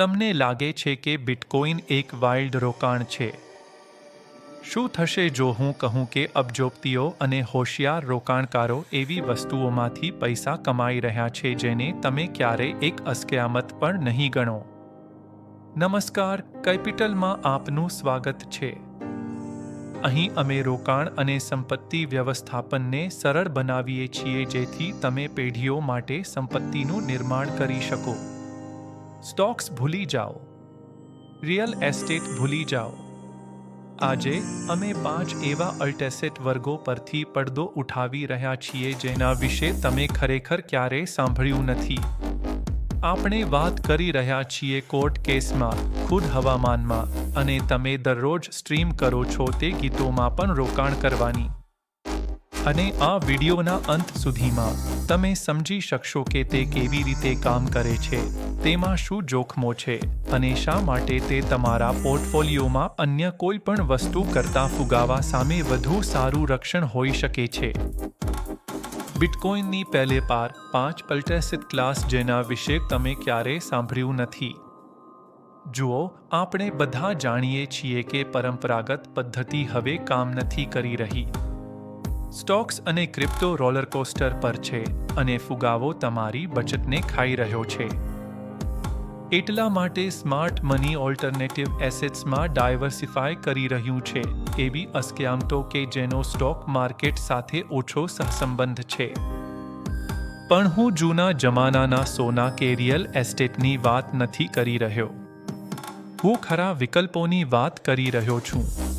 તમને લાગે છે કે બિટકોઇન એક વાઇલ્ડ રોકાણ છે. શું થશે જો હું કહું કે અબજોપતિઓ અને હોશિયાર રોકાણકારો એવી વસ્તુઓમાંથી પૈસા કમાઈ રહ્યા છે જેને તમે ક્યારેય એક અસ્કયામત પણ નહીં ગણો? નમસ્કાર, કેપિટલમાં આપનું સ્વાગત છે. અહીં અમે રોકાણ અને સંપત્તિ વ્યવસ્થાપનને સરળ બનાવીએ છીએ જેથી તમે પેઢીઓ માટે સંપત્તિનું નિર્માણ કરી શકો. સ્ટોક્સ ભૂલી જાઓ. રિયલ એસ્ટેટ ભૂલી જાઓ. આજે અમે પાંચ એવા અલ્ટેસેટ વર્ગો પરથી પડદો ઉઠાવી રહ્યા છીએ જેના વિશે તમે ખરેખર ક્યારેય સાંભળ્યું નથી. આપણે વાત કરી રહ્યા છીએ કોર્ટ કેસમાં, ખુદ હવામાનમાં, અને તમે દરરોજ સ્ટ્રીમ કરો છો તે ગીતોમાં પણ રોકાણ કરવાની. અને આ વિડિયોના અંત સુધીમાં તમે સમજી શકશો કે તે કેવી રીતે કામ કરે છે, તેમાં શું જોખમો છે અને શા માટે તે તમારા પોર્ટફોલિયોમાં અન્ય કોઈ પણ વસ્તુ કરતાં ફુગાવા સામે વધુ સારું રક્ષણ હોઈ શકે છે. બિટકોઇનની પહેલે પાર પાંચ પલ્ટેસિત ક્લાસ જેના વિશે તમે ક્યારેય સાંભળ્યું નથી. જુઓ, આપણે બધા જાણીએ છીએ કે પરંપરાગત પદ્ધતિ હવે કામ નથી કરી રહી. સ્ટોક્સ અને ક્રિપ્ટો રોલર કોસ્ટર પર છે અને ફુગાવો તમારી બચતને ખાઈ રહ્યો છે. એટલા માટે સ્માર્ટ મની ઓલ્ટરનેટિવ એસેટ્સમાં ડાયવર્સિફાય કરી રહ્યું છે, એવી અસ્ક્યામતો કે જેનો સ્ટોક માર્કેટ સાથે ઓછો સહસંબંધ છે. પણ હું જૂના જમાનાના સોના કે રિયલ એસ્ટેટની વાત નથી કરી રહ્યો. હું ખરા વિકલ્પોની વાત કરી રહ્યો છું.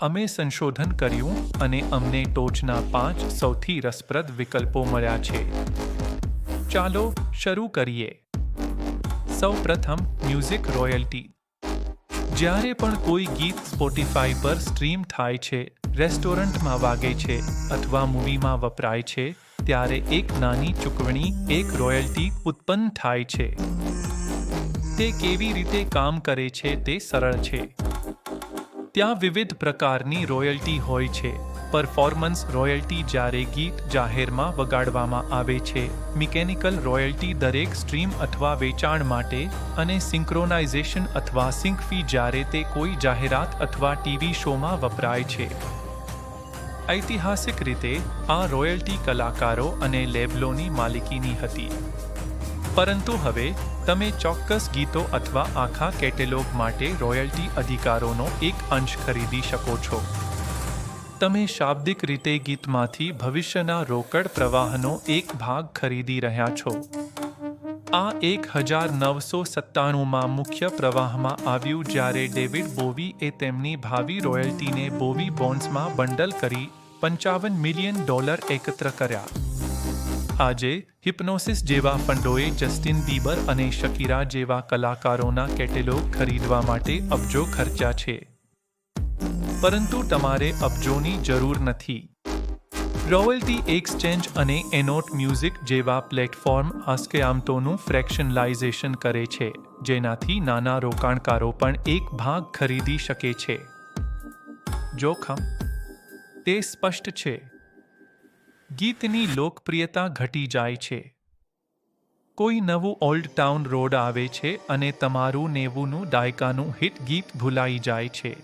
અમે સંશોધન કર્યું અને અમને ટોચના પાંચ સૌથી રસપ્રદ વિકલ્પો મળ્યા છે. ચાલો શરૂ કરીએ. સૌ પ્રથમ મ્યુઝિક રોયલ્ટી. જ્યારે પણ કોઈ ગીત સ્પોટીફાઈ પર સ્ટ્રીમ થાય છે, રેસ્ટોરન્ટમાં વાગે છે અથવા મૂવીમાં વપરાય છે, ત્યારે એક નાની ચૂકવણી, એક રોયલ્ટી ઉત્પન્ન થાય છે. તે કેવી રીતે કામ કરે છે તે સરળ છે. ત્યાં વિવિધ પ્રકારની રોયલ્ટી હોય છે. પરફોર્મન્સ રોયલ્ટી જ્યારે ગીત જાહેરમાં વગાડવામાં આવે છે, મિકેનિકલ રોયલ્ટી દરેક સ્ટ્રીમ અથવા વેચાણ માટે અને સિંક્રોનાઇઝેશન અથવા સિંક ફી જ્યારે તે કોઈ જાહેરાત અથવા ટીવી શોમાં વપરાય છે. ઐતિહાસિક રીતે, આ રોયલ્ટી કલાકારો અને લેબલોની માલિકીની હતી. પરંતુ હવે, તમે ચોક્કસ ગીતો અથવા આખા કેટલોગ માટે રોયલ્ટી અધિકારોનો એક અંશ ખરીદી શકો છો. તમે શાબ્દિક રીતે ગીતમાંથી ભવિષ્યના રોકડ પ્રવાહનો એક ભાગ ખરીદી રહ્યા છો. આ એક હજાર નવસો સત્તાણુંમાં મુખ્ય પ્રવાહમાં આવ્યું જ્યારે ડેવિડ બોવીએ તેમની ભાવિ રોયલ્ટીને બોવી બોન્ડ્સમાં બંડલ કરી પંચાવન મિલિયન ડોલર એકત્ર કર્યા. આજે હિપ્નોસિસ જેવા ફંડોએ જસ્ટિન બીબર અને શકીરા જેવા કલાકારોના કેટલોગ ખરીદવા માટે અબજો ખર્ચ્યા છે. પરંતુ તમારે અબજોની જરૂર નથી. રોયલ્ટી એક્સચેન્જ અને એનોટ મ્યુઝિક જેવા પ્લેટફોર્મ આસ્કેઆમતોનું ફ્રેક્શનલાઇઝેશન કરે છે, જેનાથી નાના રોકાણકારો પણ એક ભાગ ખરીદી શકે છે. જોખમ? તે સ્પષ્ટ છે. ગીતની લોકપ્રિયતા ઘટી જાય છે. કોઈ નવું ઓલ્ડ ટાઉન રોડ આવે છે અને તમારું નેવુંનું દાયકાનું હિટ ગીત ભૂલાઈ જાય છે.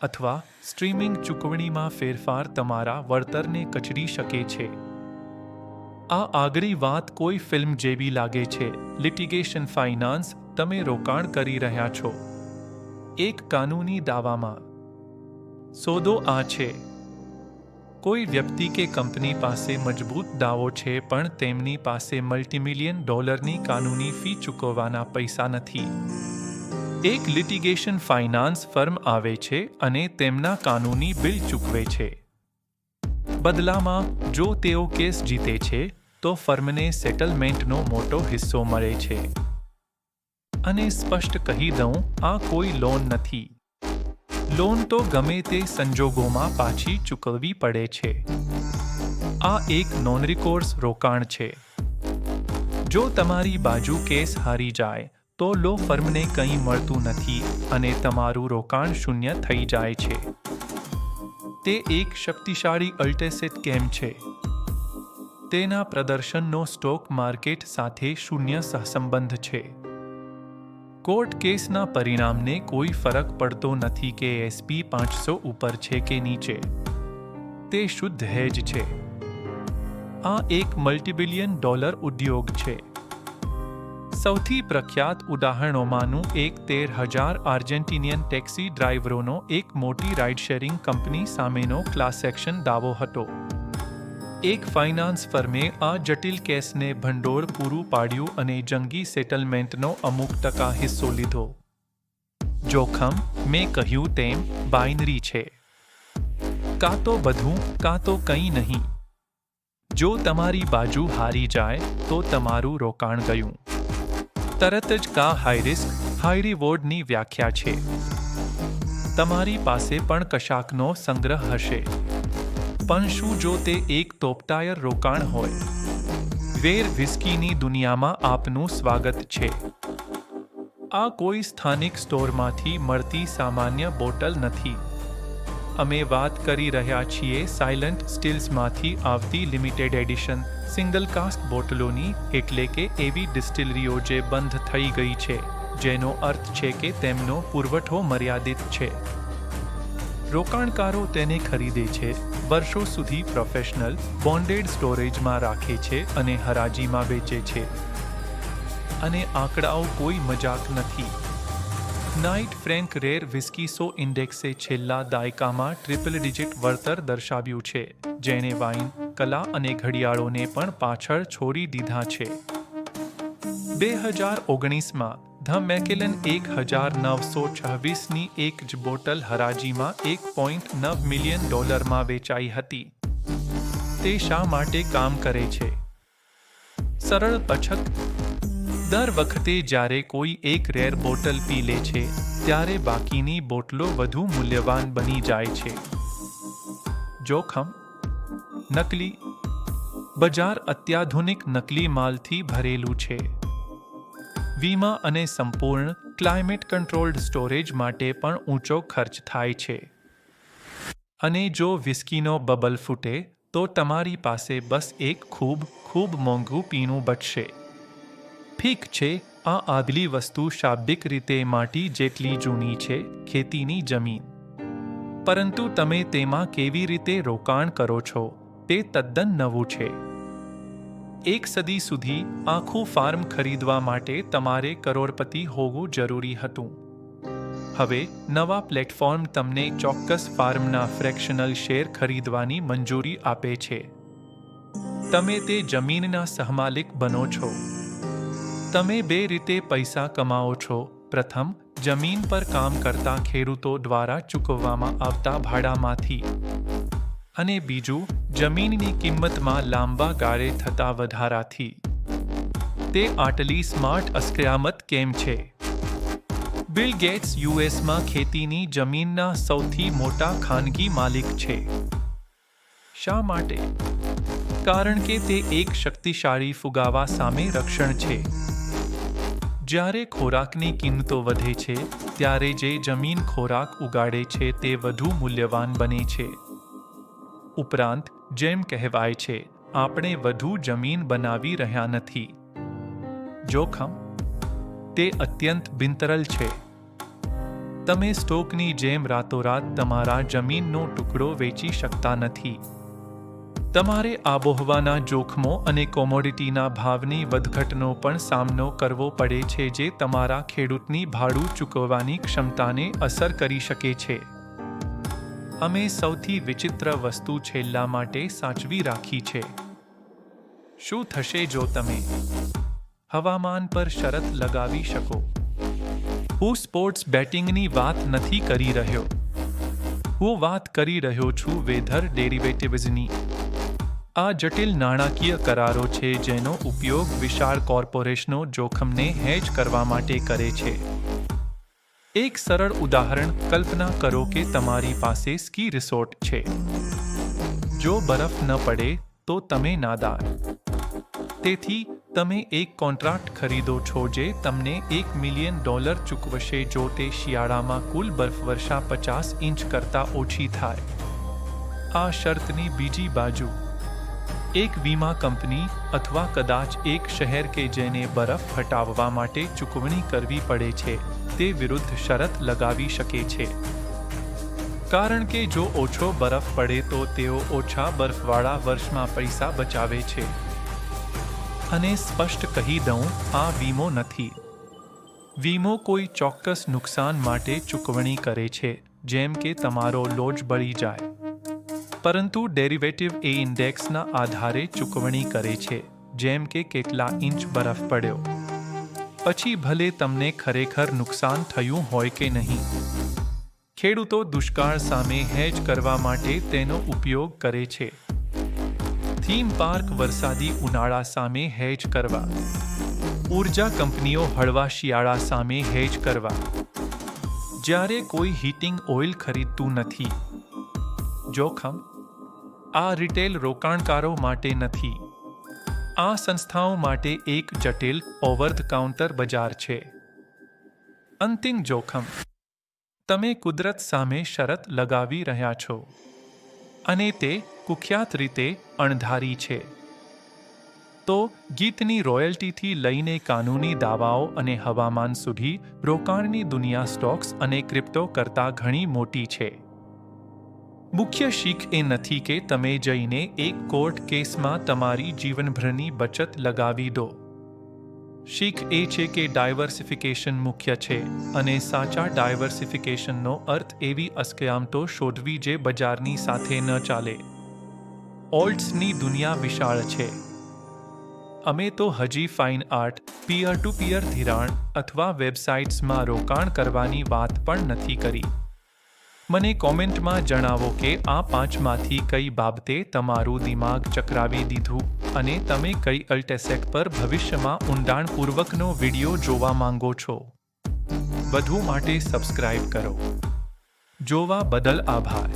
અથવા સ્ટ્રીમિંગ ચૂકવણીમાં ફેરફાર તમારા વળતરને કચડી શકે છે. આ આગળી વાત કોઈ ફિલ્મ જેવી લાગે છે. લિટિગેશન ફાઇનાન્સ તમે રોકાણ કરી રહ્યા છો. એક કાનૂની દાવામાં. સોદો આ છે. કોઈ વ્યક્તિ કે કંપની પાસે મજબૂત દાવો છે, પણ તેમની પાસે મલ્ટીમિલિયન ડોલરની કાનૂની ફી ચૂકવવાના પૈસા નથી. એક લિટિગેશન ફાઇનાન્સ ફર્મ આવે છે અને તેમના કાનૂની બિલ ચૂકવે છે. બદલામાં, જો તેઓ કેસ જીતે છે, તો ફર્મને સેટલમેન્ટનો મોટો હિસ્સો મળે છે. અને સ્પષ્ટ કહી દઉં, આ કોઈ લોન નથી. લોન તો ગમે તે સંજોગોમાં પાછી ચૂકવવી પડે છે. આ એક નોન રિકોર્સ રોકાણ છે. જો તમારી બાજુ કેસ હારી જાય, તો લો ફર્મને કંઈ મળતું નથી અને તમારું રોકાણ શૂન્ય થઈ જાય છે. તે એક શક્તિશાળી અલ્ટેસેટ કેમ છે? તેના પ્રદર્શનનો સ્ટોક માર્કેટ સાથે શૂન્ય સહસંબંધ છે. કોર્ટ કેસના પરિણામને કોઈ ફરક પડતો નથી કે એસપી પાંચસો ઉપર છે કે નીચે. તે શુદ્ધ હેજ છે. આ એક મલ્ટીબિલિયન ડોલર ઉદ્યોગ છે. સૌથી પ્રખ્યાત ઉદાહરણોમાંનું એક તેર હજાર આર્જેન્ટિનિયન ટેક્સી ડ્રાઈવરોનો એક મોટી રાઇડ શેરિંગ કંપની સામેનો ક્લાસ એક્શન દાવો હતો. એક ફાઇનાન્સ ફર્મે આ જટિલ કેસને ભંડોળ પૂરું પાડ્યું અને જંગી સેટલમેન્ટનો અમુક ટકા હિસ્સો લીધો. જોખમ, મેં કહ્યું તેમ, બાઇનરી છે. કાં તો બધું, કાં તો કંઈ નહીં. જો તમારી બાજુ હારી જાય, તો તમારું રોકાણ ગયું. તરત જ કા હાઈ રિસ્ક, હાઈ રિવોર્ડની વ્યાખ્યા છે. તમારી પાસે પણ કશાકનો સંગ્રહ હશે. પણ શું જો તે એક તોપટાયર રોકાણ હોય. વેર વિસ્કીની દુનિયામાં આપનું સ્વાગત છે. આ કોઈ સ્થાનિક સ્ટોરમાંથી મળતી સામાન્ય બોટલ નથી. અમે વાત કરી રહ્યા છીએ સાયલન્ટ સ્ટીલ્સમાંથી આવતી લિમિટેડ એડિશન સિંગલ કાસ્ટ બોટલોની એટલે કે એવી ડિસ્ટિલરીઓ જે બંધ થઈ ગઈ છે, જેનો અર્થ છે કે તેમનો પુરવઠો મર્યાદિત છે. રોકાણકારો તેને ખરીદે છે વર્ષો સુધી પ્રોફેશનલ બોન્ડેડ સ્ટોરેજમાં રાખે છે અને હરાજીમાં વેચે છે. અને આંકડાઓ કોઈ મજાક નથી. નાઇટ ફ્રેન્ક રેર વિસ્કીસો ઇન્ડેક્સે છેલ્લા દાયકામાં ટ્રિપલ ડિજિટ વળતર દર્શાવ્યું છે, જેણે વાઇન કલા અને ઘડિયાળોને પણ પાછળ છોડી દીધા છે. બે હજાર ઓગણીસમાં ધ મેકેલન એક હજાર નવસો છવ્વીસની એક જ બોટલ હરાજીમાં એક પોઈન્ટ નવ મિલિયન ડોલરમાં વેચાઈ હતી. તે શા માટે કામ કરે છે? સરળ પછક. દર વખતે જ્યારે કોઈ એક રેર બોટલ પી લે છે, ત્યારે બાકીની બોટલો વધુ મૂલ્યવાન બની જાય છે. જોખમ. નકલી. બજાર અત્યાધુનિક નકલી માલથી ભરેલું છે. વીમા અને સંપૂર્ણ ક્લાઇમેટ કંટ્રોલ્ડ સ્ટોરેજ માટે પણ ઊંચો ખર્ચ થાય છે. અને જો વિસ્કીનો બબલ ફૂટે, તો તમારી પાસે બસ એક ખૂબ ખૂબ મોંઘું પીણું બચશે. ઠીક છે, આ આગલી વસ્તુ શાબ્દિક રીતે માટી જેટલી જૂની છે, ખેતીની જમીન. પરંતુ તમે તેમાં કેવી રીતે રોકાણ કરો છો, તે તદ્દન નવું છે. એક સદી સુધી આખું ફાર્મ ખરીદવા માટે તમારે કરોડપતિ હોવું જરૂરી હતું. હવે નવા પ્લેટફોર્મ તમને ચોક્કસ ફાર્મના ફ્રેક્શનલ શેર ખરીદવાની મંજૂરી આપે છે. તમે તે જમીનના સહમાલિક બનો છો. તમે બે રીતે પૈસા કમાઓ છો. પ્રથમ, જમીન પર કામ કરતા ખેડૂતો દ્વારા ચૂકવવામાં આવતા ભાડામાંથી. અને બીજું, જમીનની કિંમતમાં લાંબા ગાળે થતા વધારાથી. તે આટલી સ્માર્ટ અસ્કયામત કેમ છે? બિલ ગેટ્સ યુએસમાં ખેતીની જમીનના સૌથી મોટા ખાનગી માલિક છે. શા માટે? કારણ કે તે એક શક્તિશાળી ફુગાવા સામે રક્ષણ છે. જ્યારે ખોરાકની કિંમતો વધે છે, ત્યારે જે જમીન ખોરાક ઉગાડે છે તે વધુ મૂલ્યવાન બને છે. ઉપરાંત જેમ કહેવાય છે, આપણે વધુ જમીન બનાવી રહ્યા નથી. જોખમ? તે અત્યંત બિનતરલ છે. તમે સ્ટોકની જેમ રાતોરાત તમારા જમીનનો ટુકડો વેચી શકતા નથી. તમારે આબોહવાના જોખમો અને કોમોડિટીના ભાવની વધઘટનો પણ સામનો કરવો પડે છે, જે તમારા ખેડૂતની ભાડું ચૂકવવાની ક્ષમતાને અસર કરી શકે છે. અમે સૌથી વિચિત્ર વસ્તુ છેલ્લા માટે સાચવી રાખી છે. શું થશે જો તમે હવામાન પર શરત લગાવી શકો? હું સ્પોર્ટ્સ બેટિંગની વાત નથી કરી રહ્યો. હું વાત કરી રહ્યો છું વેધર ડેરિવેટિવ્સની આ જટિલ નાણાકીય કરારો છે જેનો ઉપયોગ વિશાળ કોર્પોરેશનો જોખમને હેજ કરવા માટે કરે છે. એક સરળ ઉદાહરણ કલ્પના કરો કે તમારી પાસે સ્કી રિસોર્ટ છે. જો બરફ ન પડે, તો તમે નાદાર. તેથી, તમે એક કોન્ટ્રાક્ટ ખરીદો છો જે તમને એક મિલિયન ડોલર ચૂકવશે જો તે શિયાળામાં કુલ બરફવર્ષા પચાસ ઇંચ કરતાં ઓછી થાય. આ શરતની બીજી બાજુ એક વીમા કંપની અથવા કદાચ એક શહેર કે જેને બરફ હટાવવા માટે ચૂકવણી કરવી પડે છે, તે વિરુદ્ધ શરત લગાવી શકે છે. કારણ કે જો ઓછો બરફ પડે તો તેઓ ઓછા બરફવાળા વર્ષમાં પૈસા બચાવે છે. અને સ્પષ્ટ કહી દઉં, આ વીમો નથી. વીમો કોઈ ચોક્કસ નુકસાન માટે ચૂકવણી કરે છે, જેમ કે તમારો લોજ બળી જાય. પરંતુ ડેરિવેટિવ એ ઇન્ડેક્સના આધારે ચૂકવણી કરે છે, જેમ કે કેટલા ઇંચ બરફ પડ્યો. પછી ભલે તમને ખરેખર નુકસાન થયું હોય કે નહીં. ખેડૂતો દુષ્કાળ સામે હેજ કરવા માટે તેનો ઉપયોગ કરે છે. થીમ પાર્ક વરસાદી ઉનાળા સામે હેજ કરવા. ઊર્જા કંપનીઓ હળવા શિયાળા સામે હેજ કરવા. જ્યારે કોઈ હીટિંગ ઓઇલ ખરીદતું નથી. જોખમ આ રિટેલ રોકાણકારો માટે નથી. આ સંસ્થાઓ માટે એક જટિલ ઓવર ધ કાઉન્ટર બજાર છે. અંતિમ જોખમ. તમે કુદરત સામે શરત લગાવી રહ્યા છો. અને તે કુખ્યાત રીતે અણધારી છે. તો ગીતની રોયલ્ટીથી લઈને કાનૂની દાવાઓ અને હવામાન સુધી રોકાણની દુનિયા સ્ટોક્સ અને ક્રિપ્ટો કરતાં ઘણી મોટી છે. મુખ્ય શીખ એ નથી કે તમે જઈને એક કોર્ટ કેસમાં તમારી જીવનભરની બચત લગાવી દો. શીખ એ છે કે ડાયવર્સિફિકેશન મુખ્ય છે અને સાચા ડાયવર્સિફિકેશનનો અર્થ એવી અસ્કયામતો શોધવી જે બજારની સાથે ન ચાલે. ઓલ્ટ્સની દુનિયા વિશાળ છે. અમે તો હજી ફાઇન આર્ટ, પિયર ટુ પિયર ધિરાણ અથવા વેબસાઇટ્સમાં રોકાણ કરવાની વાત પણ નથી કરી. મને કોમેન્ટમાં જણાવો કે આ પાંચમાંથી કઈ બાબતે તમારું દિમાગ ચકરાવી દીધું અને તમે કઈ અલ્ટેસેક પર ભવિષ્યમાં ઊંડાણપૂર્વકનો વીડિયો જોવા માંગો છો. વધુ માટે સબસ્ક્રાઇબ કરો. જોવા બદલ આભાર.